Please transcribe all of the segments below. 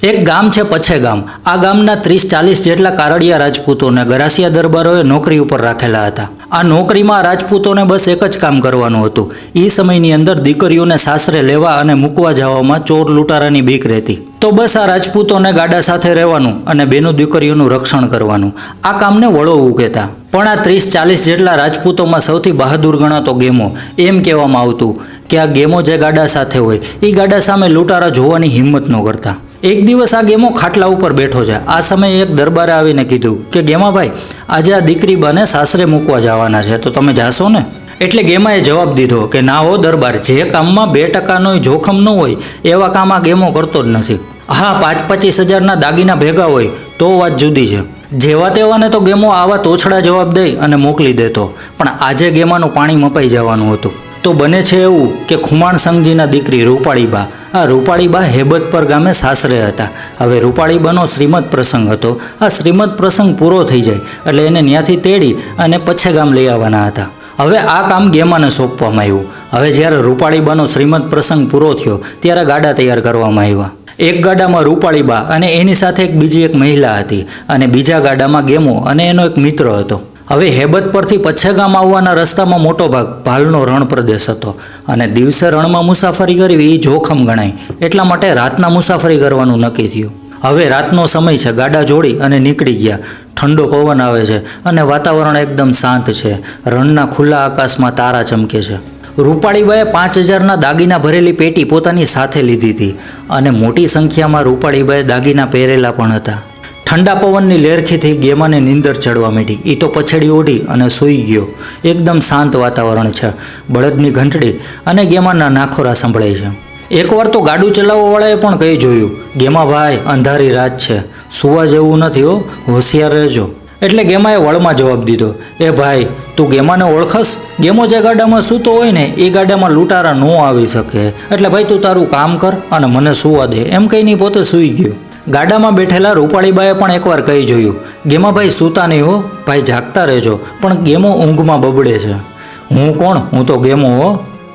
એક ગામ છે પછે ગામ. આ ગામના ત્રીસ ચાલીસ જેટલા કારડિયા રાજપૂતોને ગરાસિયા દરબારોએ નોકરી ઉપર રાખેલા હતા. આ નોકરીમાં રાજપૂતોને બસ એક જ કામ કરવાનું હતું. એ સમયની અંદર દીકરીઓને સાસરે લેવા અને મૂકવા જવામાં ચોર લૂંટારાની બીક રહેતી. તો બસ આ રાજપૂતોને ગાડા સાથે રહેવાનું અને બેનું દીકરીઓનું રક્ષણ કરવાનું. આ કામને વળોવું કહેતા પણ આ ત્રીસ ચાલીસ જેટલા રાજપૂતોમાં સૌથી બહાદુર ગણાતો ગેમો. એમ કહેવામાં આવતું કે આ ગેમો જે ગાડા સાથે હોય એ ગાડા સામે લૂંટારા જોવાની હિંમત ન કરતા. એક દિવસ આ ગેમો ખાટલા ઉપર બેઠો છે. આ સમયે એક દરબારે આવીને કીધું કે ગેમાભાઈ આજે આ દીકરી બને સાસરે મૂકવા જવાના છે, તો તમે જાશો ને? એટલે ગેમાએ જવાબ દીધો કે, ના હો દરબાર, જે કામમાં બે ટકાનો જોખમ ન હોય, એવા કામ આ ગેમો કરતો જ નથી. હા, પાંચ પચીસ હજારના દાગીના ભેગા હોય, તો વાત જુદી છે. જેવા તેવાને તો ગેમો આવા તોછડા જવાબ દઈ અને મોકલી દેતો. પણ આજે ગેમાનું પાણી મપાઈ જવાનું હતું. તો બને છે એવું કે ખુમાણ સંઘજીના દીકરી રૂપાળીબા. આ રૂપાળીબા હેબતપર ગામે સાસરે હતા. હવે રૂપાળીબાનો શ્રીમદ પ્રસંગ હતો. આ શ્રીમદ પ્રસંગ પૂરો થઈ જાય એટલે એને ત્યાંથી તેડી અને પછે ગામ લઈ આવવાના હતા. હવે આ કામ ગેમાને સોંપવામાં આવ્યું. હવે જ્યારે રૂપાળીબાનો શ્રીમદ પ્રસંગ પૂરો થયો, ત્યારે ગાડા તૈયાર કરવામાં આવ્યા. એક ગાડામાં રૂપાળીબા અને એની સાથે એક બીજી એક મહિલા હતી અને બીજા ગાડામાં ગેમો અને એનો એક મિત્ર હતો. હવે હેબત પરથી પચ્છેગામ આવવાના રસ્તામાં મોટો ભાગ ભાલનો રણ પ્રદેશ હતો અને દિવસે રણમાં મુસાફરી કરવી એ જોખમ ગણાય, એટલા માટે રાતના મુસાફરી કરવાનું નક્કી થયું. હવે રાતનો સમય છે, ગાડા જોડી અને નીકળી ગયા. ઠંડો પવન આવે છે અને વાતાવરણ એકદમ શાંત છે. રણના ખુલ્લા આકાશમાં તારા ચમકે છે. રૂપાળીબાએ પાંચ હજારના દાગીના ભરેલી પેટી પોતાની સાથે લીધી હતી અને મોટી સંખ્યામાં રૂપાળીબાએ દાગીના પહેરેલા પણ હતા. ઠંડા પવનની લેરખીથી ગેમાને નીંદર ચડવા માંડી. એ તો પછેડી ઓઢી અને સૂઈ ગયો. એકદમ શાંત વાતાવરણ છે. બળદની ઘંટડી અને ગેમાના નાખોરા સંભળાય છે. એકવાર તો ગાડું ચલાવવાવાળાએ પણ કહી જોયું. ગેમા ભાઈ, અંધારી રાત છે. સુવા જેવું નથી હો. હોશિયાર રહેજો. એટલે ગેમાએ વળમાં જવાબ દીધો. એ ભાઈ, તું ગેમાને ઓળખસ? ગેમો જે ગાડામાં સૂતો હોય ને એ ગાડામાં લૂંટારા ન આવી શકે. એટલે ભાઈ, તું તારું કામ કર અને મને સુવા દે. એમ કહીને પોતે સૂઈ ગયો. ગાડામાં બેઠેલા રૂપાળીબાએ પણ એકવાર કહી જોયું ગેમાભાઈ સૂતા નહીં હો, ભાઈ, જાગતા રહેજો, પણ ગેમો ઊંઘમાં બબડે છે. હું કોણ? હું તો ગેમો હો.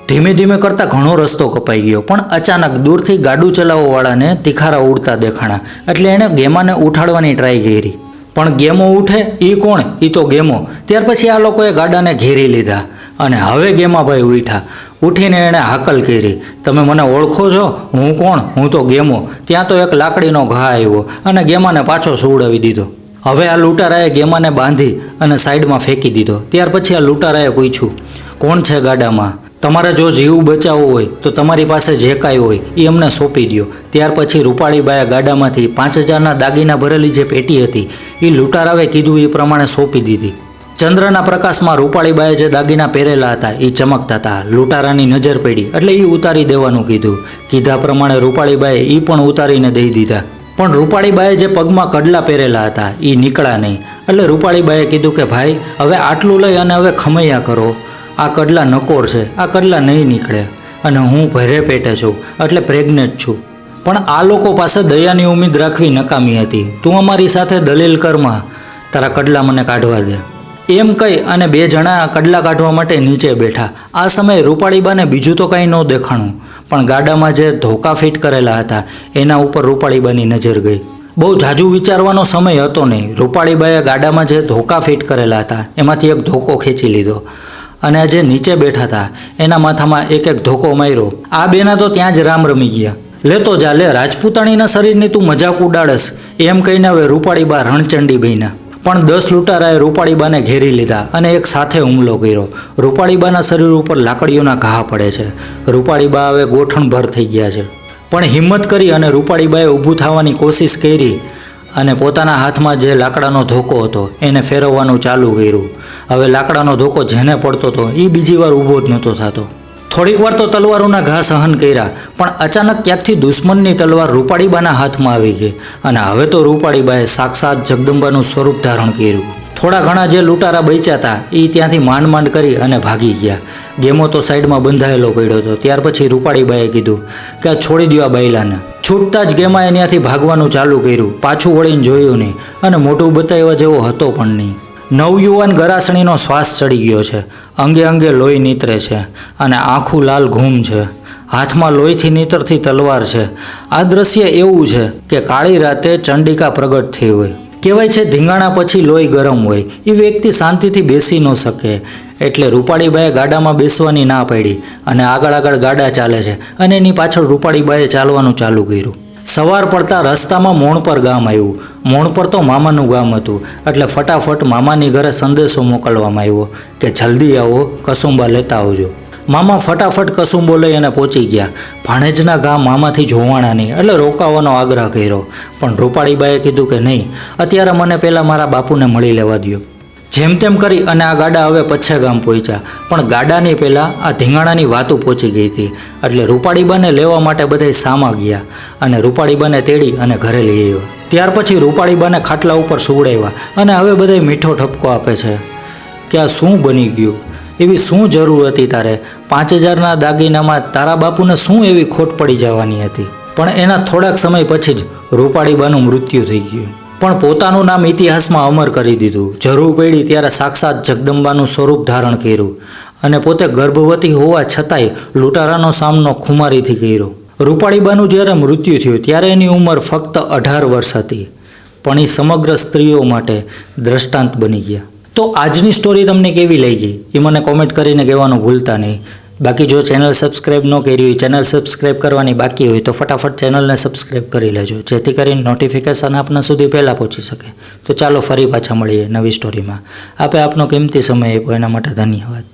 ધીમે ધીમે કરતાં ઘણો રસ્તો કપાઈ ગયો, પણ અચાનક દૂરથી ગાડું ચલાવવાવાળાને તિખારા ઉડતા દેખાણા, એટલે એણે ગેમાને ઉઠાડવાની ટ્રાય કરી. પણ ગેમો ઉઠે? એ કોણ? એ તો ગેમો. ત્યાર પછી આ લોકોએ ગાડાને ઘેરી લીધા. અને હવે ગેમાભાઈ ઉઠ્યા. ઉઠીને એણે હાકલ કરી. તમે મને ઓળખો છો? હું કોણ? હું તો ગેમો. ત્યાં તો એક લાકડીનો ઘા આવ્યો અને ગેમાને પાછો સુવડાવી દીધો. હવે આ લૂંટારાએ ગેમાને બાંધી અને સાઈડમાં ફેંકી દીધો. ત્યાર પછી આ લૂંટારાએ પૂછ્યું, કોણ છે ગાડામાં? તમારે જો જીવ બચાવવો હોય, તો તમારી પાસે જે કાંઈ હોય એ અમને સોંપી દો ત્યાર પછી રૂપાળીબાએ ગાડામાંથી પાંચ હજારના દાગીના ભરેલી જે પેટી હતી એ લૂંટારાવે કીધું એ પ્રમાણે સોંપી દીધી. ચંદ્રના પ્રકાશમાં રૂપાળીબાએ જે દાગીના પહેરેલા હતા એ ચમકતા હતા. લૂંટારાની નજર પડી, એટલે એ ઉતારી દેવાનું કીધું. કીધા પ્રમાણે રૂપાળીબાએ એ પણ ઉતારીને દઈ દીધા. પણ રૂપાળીબાએ જે પગમાં કડલા પહેરેલા હતા એ નીકળ્યા નહીં. એટલે રૂપાળીબાએ કીધું કે, ભાઈ, હવે આટલું લઈ અને હવે ખમૈયા કરો. આ કડલા નકોર છે, આ કડલા નહીં નીકળે. અને હું ભરે પેટે છું, એટલે પ્રેગ્નેન્ટ છું. પણ આ લોકો પાસે દયાની ઉમેદ રાખવી નકામી હતી. તું અમારી સાથે દલીલ કરમાં તારા કડલા મને કાઢવા દે. એમ કહી અને બે જણા કડલા કાઢવા માટે નીચે બેઠા. આ સમયે રૂપાળીબાને બીજું તો કંઈ ન દેખાણું, પણ ગાડામાં જે ધોકા ફિટ કરેલા હતા, એના ઉપર રૂપાળીબાની નજર ગઈ. બહુ જાજુ વિચારવાનો સમય હતો નહીં. રૂપાળીબાએ ગાડામાં જે ધોકા ફિટ કરેલા હતા, એમાંથી એક ધોકો ખેંચી લીધો અને જે નીચે બેઠા હતા, એના માથામાં એક એક ધોકો માર્યો. આ બેના તો ત્યાં જ રામ રમી ગયા. લેતો જા, લે, રાજપૂતાણીના શરીરની તું મજાક ઉડાડસ. એમ કહીને હવે રૂપાળીબા રણચંડી બન્યા. પણ દસ લૂંટારાએ રૂપાળીબાને ઘેરી લીધા અને એક સાથે હુમલો કર્યો. રૂપાળીબાના શરીર ઉપર લાકડીઓના ઘા પડે છે. રૂપાળીબા હવે ગોઠણભર થઈ ગયા છે. પણ હિંમત કરી અને રૂપાળીબાએ ઊભું થવાની કોશિશ કરી અને પોતાના હાથમાં જે લાકડાનો ધોકો હતો એને ફેરવવાનું ચાલુ કર્યું. હવે લાકડાનો ધોકો જેને પડતો હતો એ બીજી વાર ઊભો જ નહોતો થતો. થોડીક વાર તો તલવારોના ઘા સહન કર્યા, પણ અચાનક ક્યાંકથી દુશ્મનની તલવાર રૂપાળીબાના હાથમાં આવી ગઈ અને હવે તો રૂપાળીબાએ સાક્ષાત જગદંબાનું સ્વરૂપ ધારણ કર્યું. થોડા ઘણા જે લૂંટારા બચ્યા હતા, એ ત્યાંથી માંડ માંડ કરી અને ભાગી ગયા. ગેમો તો સાઈડમાં બંધાયેલો પડ્યો હતો, ત્યાર પછી રૂપાળીબાએ કીધું કે આ છોડી દો આ બાયલાને છૂટતા જ ગેમાએ ત્યાંથી ભાગવાનું ચાલુ કર્યું, પાછું વળીને જોયું નહીં અને મોટું બતાવ્યા જેવો હતો પણ નહીં. નવયુવાન ગરાસણીનો શ્વાસ ચડી ગયો છે. અંગે અંગે લોહી નીતરે છે અને આંખું લાલ ઘૂમ છે. હાથમાં લોહીથી નીતરથી તલવાર છે. આ દ્રશ્ય એવું છે કે કાળી રાતે ચંડિકા પ્રગટ થઈ હોય. કહેવાય છે ધીંગાણા પછી લોહી ગરમ હોય. એ વ્યક્તિ શાંતિથી બેસી ન શકે. એટલે રૂપાળીબાએ ગાડામાં બેસવાની ના પાડી અને આગળ આગળ ગાડા ચાલે છે અને એની પાછળ રૂપાળીબાએ ચાલવાનું ચાલુ કર્યું. સવાર પડતા રસ્તામાં મોણપર ગામ આવ્યું. મોણપર તો મામાનું ગામ હતું. એટલે ફટાફટ મામાની ઘરે સંદેશો મોકલવામાં આવ્યો કે જલ્દી આવો, કસુંબા લેતા આવજો. મામા ફટાફટ કસુંબો લઈ અને પહોંચી ગયા. ભાણેજના ગામ મામાથી જોવાણા નહીં, એટલે રોકાવાનો આગ્રહ કર્યો. પણ રૂપાળીબાએ કીધું કે નહીં, અત્યારે મને પહેલાં મારા બાપુને મળી લેવા દ્યો. જેમ તેમ કરી અને આ ગાડા હવે પચ્છે ગામ પહોંચ્યા. પણ ગાડાની પહેલાં આ ધીંગાણાની વાતો પહોંચી ગઈ હતી. એટલે રૂપાળીબાને લેવા માટે બધાય સામા ગયા અને રૂપાળીબાને તેડી અને ઘરે લઈ આવ્યો. ત્યાર પછી રૂપાળીબાને ખાટલા ઉપર સુવડાવ્યા અને હવે બધાય મીઠો ઠપકો આપે છે. કે આ શું બની ગયું? એવી શું જરૂર હતી તારે? પાંચ હજારના દાગીનામાં તારા બાપુને શું એવી ખોટ પડી જવાની હતી? પણ એના થોડાક સમય પછી જ રૂપાળીબાનું મૃત્યુ થઈ ગયું. પણ પોતાનું નામ ઇતિહાસમાં અમર કરી દીધું. જરૂર પડી ત્યારે સાક્ષાત જગદંબાનું સ્વરૂપ ધારણ કર્યું અને પોતે ગર્ભવતી હોવા છતાંય લૂંટારાનો સામનો ખુમારીથી કર્યો. રૂપાળીબાનું જ્યારે મૃત્યુ થયું ત્યારે એની ઉંમર ફક્ત અઢાર વર્ષ હતી. પણ એ સમગ્ર સ્ત્રીઓ માટે દ્રષ્ટાંત બની ગયા. તો આજની સ્ટોરી તમને કેવી લાગી? એ મને કોમેન્ટ કરીને કહેવાનું ભૂલતા નહીં. બાકી જો ચેનલ સબસ્ક્રાઈબ ન કરી હોય ચેનલ સબસ્ક્રાઈબ કરવાની બાકી હોય, તો ફટાફટ ચેનલને સબસ્ક્રાઈબ કરી લેજો, જેથી કરીને નોટિફિકેશન આપના સુધી પહેલાં પહોંચી શકે. તો ચાલો ફરી પાછા મળીએ નવી સ્ટોરીમાં આપે આપનો કિંમતી સમય આપ્યો, એના માટે ધન્યવાદ.